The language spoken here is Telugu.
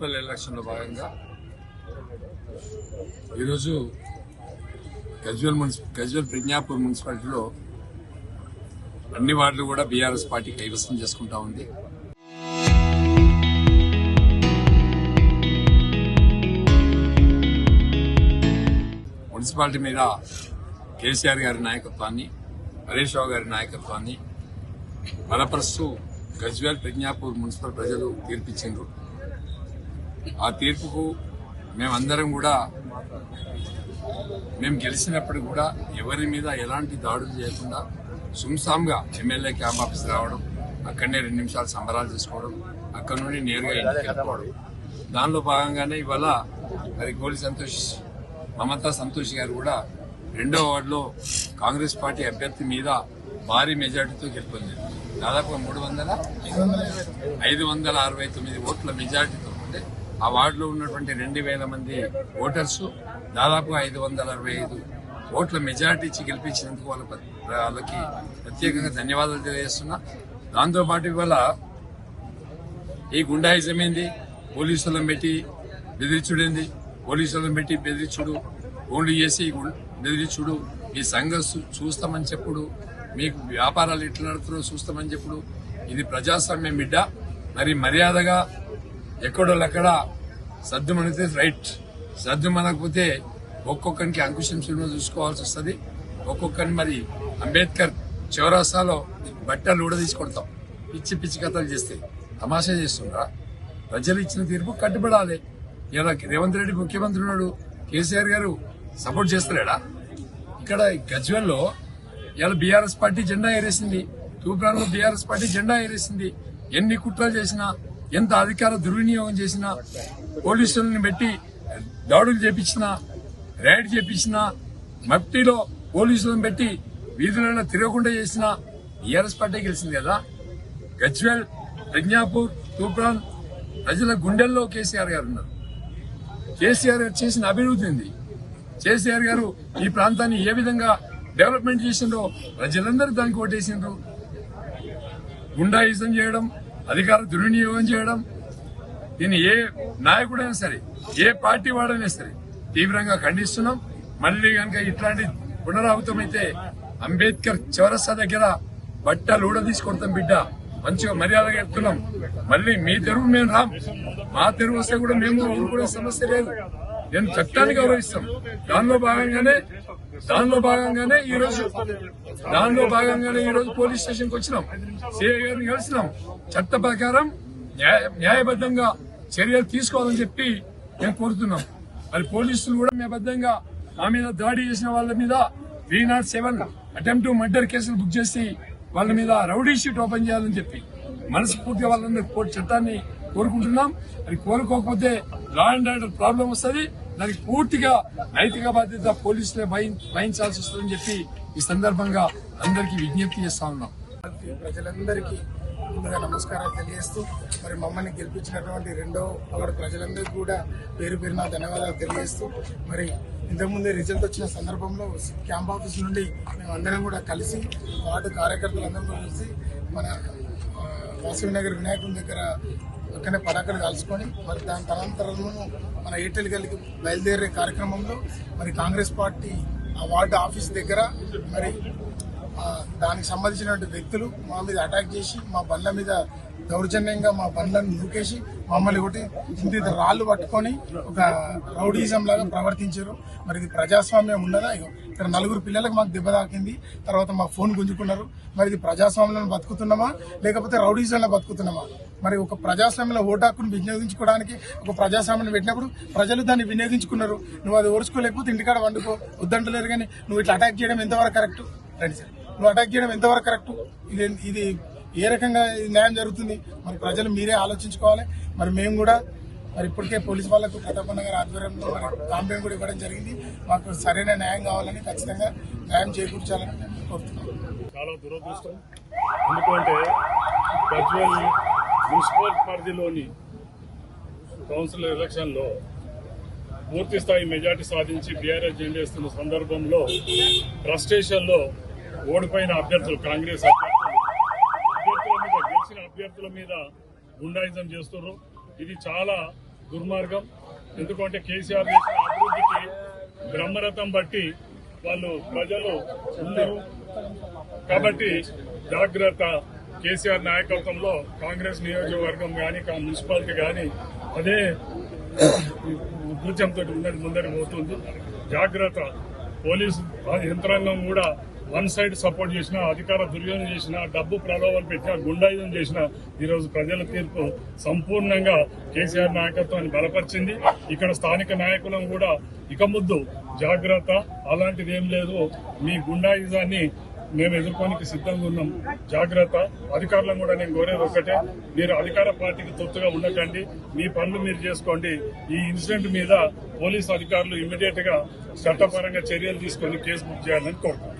మున్సిపల్ ఎలక్షన్లో భాగంగా ఈరోజు గజ్వల్ మున్సి గజ్వల్ ప్రజ్ఞాపూర్ మున్సిపాలిటీలో అన్ని వార్డులు కూడా బీఆర్ఎస్ పార్టీ కైవసం చేసుకుంటా ఉంది. మున్సిపాలిటీ మీద కేసీఆర్ గారి నాయకత్వాన్ని హరీష్ రావు గారి నాయకత్వాన్ని బలపరుస్తూ గజ్వేల్ ప్రజ్ఞాపూర్ మున్సిపల్ ప్రజలు తీర్పిచ్చిండ్రు. ఆ తీర్పుకు మేమందరం కూడా మేము గెలిచినప్పుడు కూడా ఎవరి మీద ఎలాంటి దాడులు చేయకుండా సుంసాంగా ఎమ్మెల్యే క్యాంప్ ఆఫీస్ రావడం అక్కడనే రెండు నిమిషాలు సంబరాలు చేసుకోవడం అక్కడ నుండి నేరుగా ఇంటికి వెళ్ళిపోవడం. దానిలో భాగంగానే ఇవాళ మరి గోలి సంతోష్ మమతా సంతోష్ గారు కూడా రెండో వార్డులో కాంగ్రెస్ పార్టీ అభ్యర్థి మీద భారీ మెజార్టీతో గెలుపొందారు. దాదాపు మూడు వందల ఐదు వందల అరవై తొమ్మిది ఓట్ల మెజార్టీతో అంటే ఆ వార్డులో ఉన్నటువంటి రెండు వేల మంది ఓటర్స్ దాదాపు ఐదు వందల అరవై ఐదు ఓట్ల మెజారిటీ ఇచ్చి గెలిపించినందుకు వాళ్ళ వాళ్ళకి ప్రత్యేకంగా ధన్యవాదాలు తెలియజేస్తున్నా. దాంతోపాటు ఇవాళ ఈ గుండాయిజం ఏంది? పోలీసులను పెట్టి బెదిరించుడేంది? పోలీసులను పెట్టి బెదిరించుడు ఓన్లు చేసి గు- బెదిరించుడు ఈ సంఘం చూస్తామని చెప్పుడు మీకు వ్యాపారాలు ఎట్లా నడుతున్నారో చూస్తామని చెప్పుడు. ఇది ప్రజాస్వామ్యం బిడ్డ. మరి మర్యాదగా ఎక్కడోళ్ళక్కడ సర్దు మనితే రైట్. సర్దు మనకపోతే ఒక్కొక్కరికి అంకుశం సినిమా చూసుకోవాల్సి వస్తుంది. ఒక్కొక్కరిని మరి అంబేద్కర్ చౌరాస్తాలో బట్టలు కూడా తీసుకొడతాం పిచ్చి పిచ్చి కథలు చేస్తే తమాషా చేస్తుండ్రా? ప్రజలు ఇచ్చిన తీర్పు కట్టుబడాలి. ఇలా రేవంత్ రెడ్డి ముఖ్యమంత్రి ఉన్నాడు కేసీఆర్ గారు సపోర్ట్ చేస్తలేడా? ఇక్కడ గజ్వెల్లో ఇలా బీఆర్ఎస్ పార్టీ జెండా ఏరేసింది తూప్రాన్లో బీఆర్ఎస్ పార్టీ జెండా ఏరేసింది ఎన్ని కుట్రలు చేసినా ఎంత అధికార దుర్వినియోగం చేసినా పోలీసులను పెట్టి దాడులు చేపించినా రైడ్ చేపించినా మఫ్టీలో పోలీసులను పెట్టి వీధులలో తిరగకుండా చేసిన బీఆర్ఎస్ పార్టీ గెలిచింది కదా. గజ్వెల్ ప్రజ్ఞాపూర్ తూప్రాన్ ప్రజల గుండెల్లో కేసీఆర్ గారు ఉన్నారు. కేసీఆర్ గారు చేసిన అభివృద్ధి ఉంది కేసీఆర్ గారు ఈ ప్రాంతాన్ని ఏ విధంగా డెవలప్మెంట్ చేసిండ్రో ప్రజలందరూ దానికి ఓటేసిండ్రు. గుండాయిజం చేయడం అధికార దుర్వినియోగం చేయడం దీన్ని ఏ నాయకుడైనా సరే ఏ పార్టీ వాడైనా సరే తీవ్రంగా ఖండిస్తున్నాం. మళ్ళీ కనుక ఇట్లాంటి పునరావృతమైతే అంబేద్కర్ చౌరస్తా దగ్గర బట్టలు ఊడ తీసుకొడతాం బిడ్డ. మంచిగా మర్యాదగా చెప్తున్నాం. మళ్ళీ మీ తెరువు మేము రాం. మా తెరువు వస్తే కూడా మేము ఊరుకునే సమస్య లేదు. నేను చట్టాన్ని గౌరవిస్తాం. దానిలో భాగంగానే దానిలో భాగంగానే ఈ రోజు దానిలో భాగంగానే ఈ రోజు పోలీస్ స్టేషన్కి వచ్చినాం. సిఐ గారిని కలిసినాం. చట్ట ప్రకారం న్యాయ- న్యాయబద్ధంగా చర్యలు తీసుకోవాలని చెప్పి మేము కోరుతున్నాం. మరి పోలీసులు కూడా న్యాయబద్ధంగా మా మీద దాడి చేసిన వాళ్ళ మీద three not seven attempt murder కేసులు బుక్ చేసి వాళ్ళ మీద రౌడీ షీట్ ఓపెన్ చేయాలని చెప్పి మనస్ఫూర్తిగా వాళ్ళందరూ కోర్టు చట్టాన్ని కోరుకుంటున్నాం. అది కోరుకోకపోతే లా అండ్ ఆర్డర్ ప్రాబ్లం వస్తుంది. దానికి పూర్తిగా నైతిక బాధ్యత పోలీసులే వహించాల్సి వస్తుందని చెప్పి ఈ సందర్భంగా అందరికీ విజ్ఞప్తి చేస్తా ఉన్నాం. ప్రజలందరికీ ముందుగా నమస్కారాలు తెలియజేస్తూ మరి మమ్మల్ని గెలిపించినటువంటి రెండో వార్డు ప్రజలందరికీ కూడా పేరు పేరున ధన్యవాదాలు తెలియజేస్తూ మరి ఇంతకుముందే రిజల్ట్ వచ్చిన సందర్భంలో క్యాంప్ ఆఫీస్ నుండి మేము అందరం కూడా కలిసి వార్డు కార్యకర్తలందరం అందరం కలిసి మన వాసవి నగర్ వినాయకుని దగ్గర అక్కడనే పటాకులు కాల్చుకొని మరి దాని తదనంతరము మన ఎయిర్టెల్ గల్లికి బయలుదేరే కార్యక్రమంలో మరి కాంగ్రెస్ పార్టీ ఆ వార్డు ఆఫీస్ దగ్గర మరి దానికి సంబంధించినటువంటి వ్యక్తులు మా మీద అటాక్ చేసి మా బండ్ల మీద దౌర్జన్యంగా మా బండ్లను నూకేసి మమ్మల్ని ఒకటి ఇంత రాళ్ళు పట్టుకొని ఒక రౌడీజం లాగా ప్రవర్తించారు. మరి ఇది ప్రజాస్వామ్యం ఉన్నదా? ఇగో ఇక్కడ నలుగురు పిల్లలకు మాకు దెబ్బ తాకింది. తర్వాత మా ఫోన్ గుంజుకున్నారు. మరి ఇది ప్రజాస్వామ్యంలో బతుకుతున్నామా? లేకపోతే రౌడీజంలో బతుకుతున్నామా? మరి ఒక ప్రజాస్వామ్యంలో ఓటాకును వినియోగించుకోవడానికి ఒక ప్రజాస్వామ్యం పెట్టినప్పుడు ప్రజలు దాన్ని వినియోగించుకున్నారు. నువ్వు అది ఓర్చుకోలేకపోతే ఇంటికాడ వండుకో వద్దంటలేరు కానీ నువ్వు ఇట్లా అటాక్ చేయడం ఎంతవరకు కరెక్ట్ రండి సార్. నువ్వు అటాక్ చేయడం ఎంతవరకు కరెక్ట్ ఇది ఇది ఏ రకంగా ఇది న్యాయం జరుగుతుంది? మరి ప్రజలు మీరే ఆలోచించుకోవాలి. మరి మేము కూడా మరి ఇప్పటికే పోలీస్ వాళ్ళకు ప్రతాపన్న గారి ఆధ్వర్యంలో మరి కాంప్లైంట్ కూడా ఇవ్వడం జరిగింది. మాకు సరైన న్యాయం కావాలని ఖచ్చితంగా న్యాయం చేకూర్చాలని మేము కోరుతున్నాం. చాలా దురదృష్టం. ఎందుకంటే గజ్వల్ మున్సిపల్ పరిధిలోని కౌన్సిల్ ఎలక్షన్లో పూర్తి స్థాయి మెజార్టీ సాధించి బీఆర్ఎస్ జెండేస్తున్న సందర్భంలో ఫ్రస్ట్రేషన్లో ఓడిపోయిన అభ్యర్థులు కాంగ్రెస్ అభ్యర్థులు. అభ్యర్థుల మీద గెలిచిన అభ్యర్థుల మీద గుండాయిజం చేస్తున్నారు ఇది చాలా దుర్మార్గం. ఎందుకంటే కేసీఆర్ చేసిన అభివృద్ధికి బ్రహ్మరథం బట్టి వాళ్ళు ప్రజలు ఉన్నారు కాబట్టి జాగ్రత్త కేసీఆర్ నాయకత్వంలో కాంగ్రెస్ నియోజకవర్గం కానీ మున్సిపాలిటీ కానీ అదే ఉద్దేశంతో ఉన్నది ముందరికి పోతుంది. జాగ్రత్త. పోలీసు యంత్రాంగం కూడా వన్ సైడ్ సపోర్ట్ చేసిన అధికార దుర్యోగం చేసిన డబ్బు ప్రలోభాలు పెట్టిన గుండాయుధం చేసిన ఈరోజు ప్రజల తీర్పు సంపూర్ణంగా కేసీఆర్ నాయకత్వాన్ని బలపరిచింది. ఇక్కడ స్థానిక నాయకులను కూడా ఇక ముద్దు జాగ్రత్త అలాంటిది ఏం లేదు. మీ గుండాయుధాన్ని మేము ఎదుర్కోనికి సిద్ధంగా ఉన్నాం. జాగ్రత్త. అధికారులను కూడా నేను కోరేది ఒక్కటే మీరు అధికార పార్టీకి తొత్తుగా ఉండకండి. మీ పనులు మీరు చేసుకోండి. ఈ ఇన్సిడెంట్ మీద పోలీసు అధికారులు ఇమ్మీడియట్గా చట్టపరంగా చర్యలు తీసుకొని కేసు బుక్ చేయాలని కోరుతున్నాను